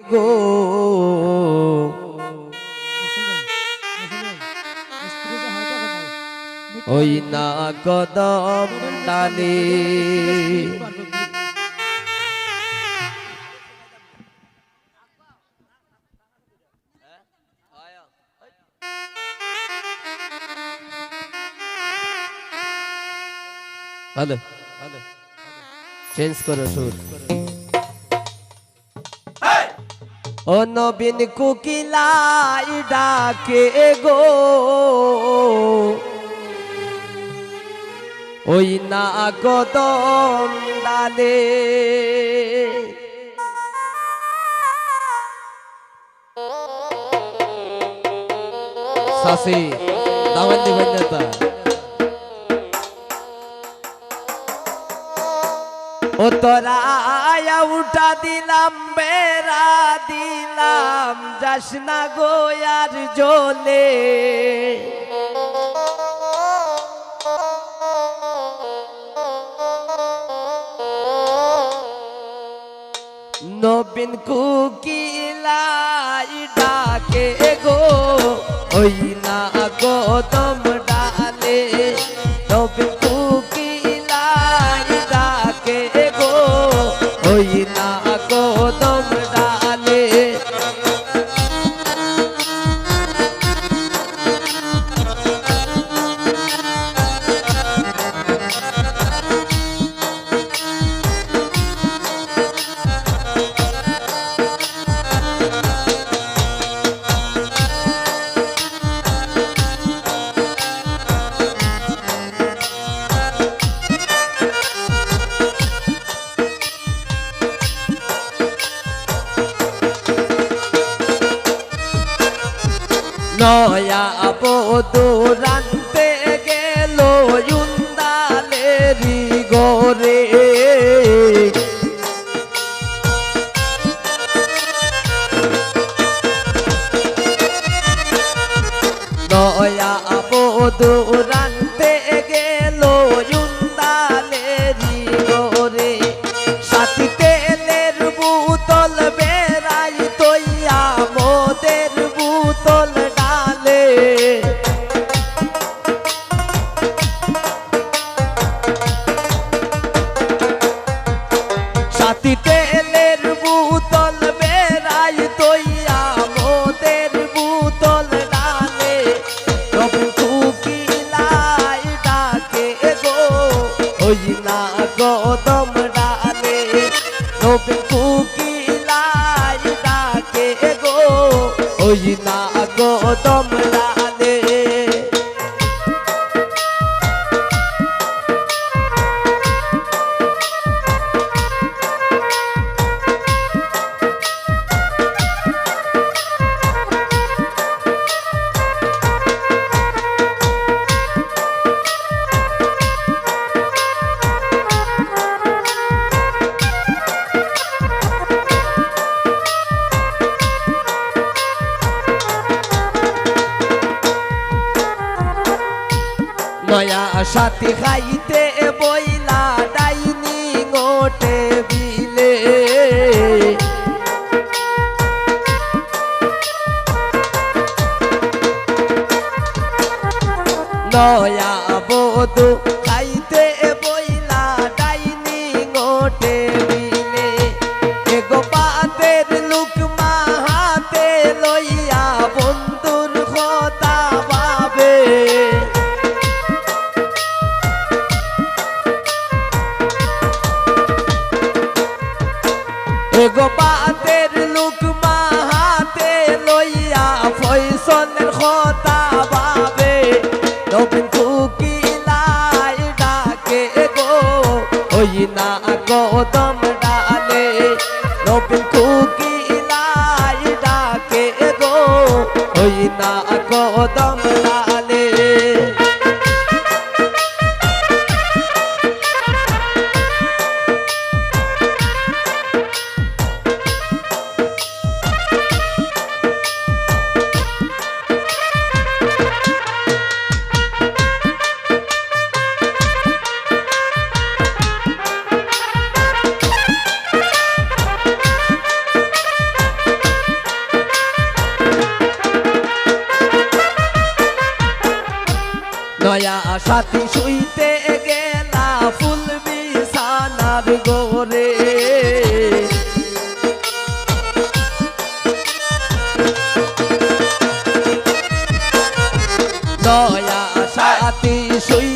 গো। ওই না কদম হ্যালো হ্যালো। চেঞ্জ করো সুর। ও নবীন কুকিলাই ডাকে গো। ওই না কদম ডালে সাসি দাওয়াত দিবেন না ও তোরা উঠা দিলাম, বেড়া দিলাম, যাস না গোয়ার জলে। নবীন কুকিলাই ডাকে গো ওই না গদম নয়া বদুরান্তে গেল ওই না গদম ডালে নয়া সাথী খাইতে বইলা ডাইনি গোটে বিলে। নয়া বধু খাইতে বইলা ডাইনি গোটে বাতের লুক হাতে লইয়া ফয়সলের কথা ভাবে। নবীন কুকিলাই ডাকে গো, ওই না গদম ডালে। নবীন কুকিলাই ডাকে গো, ওই না গদম নয়া সাথী শুইতে গেলা ফুল বিছানার গোরে নয়া সাথী শুইতে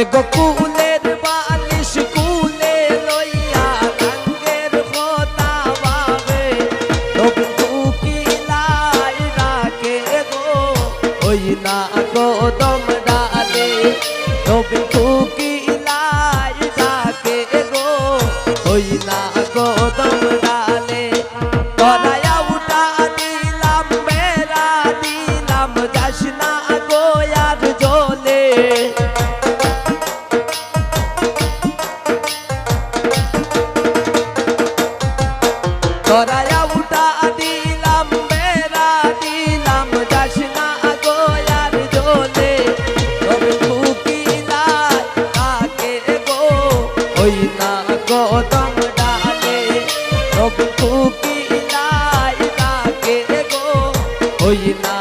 এগো কুলের বালিশ কুলে লইয়া রঙ্গের হোতা পাবে তবু কুকিলাই ডাকে গো ওই না গো দম ডালে। তবু কুকিলাই ডাকে গো ওই না গো দম ডালে। করায়া উঠা দিলাম, বেড়া দিলাম, যাস ওই না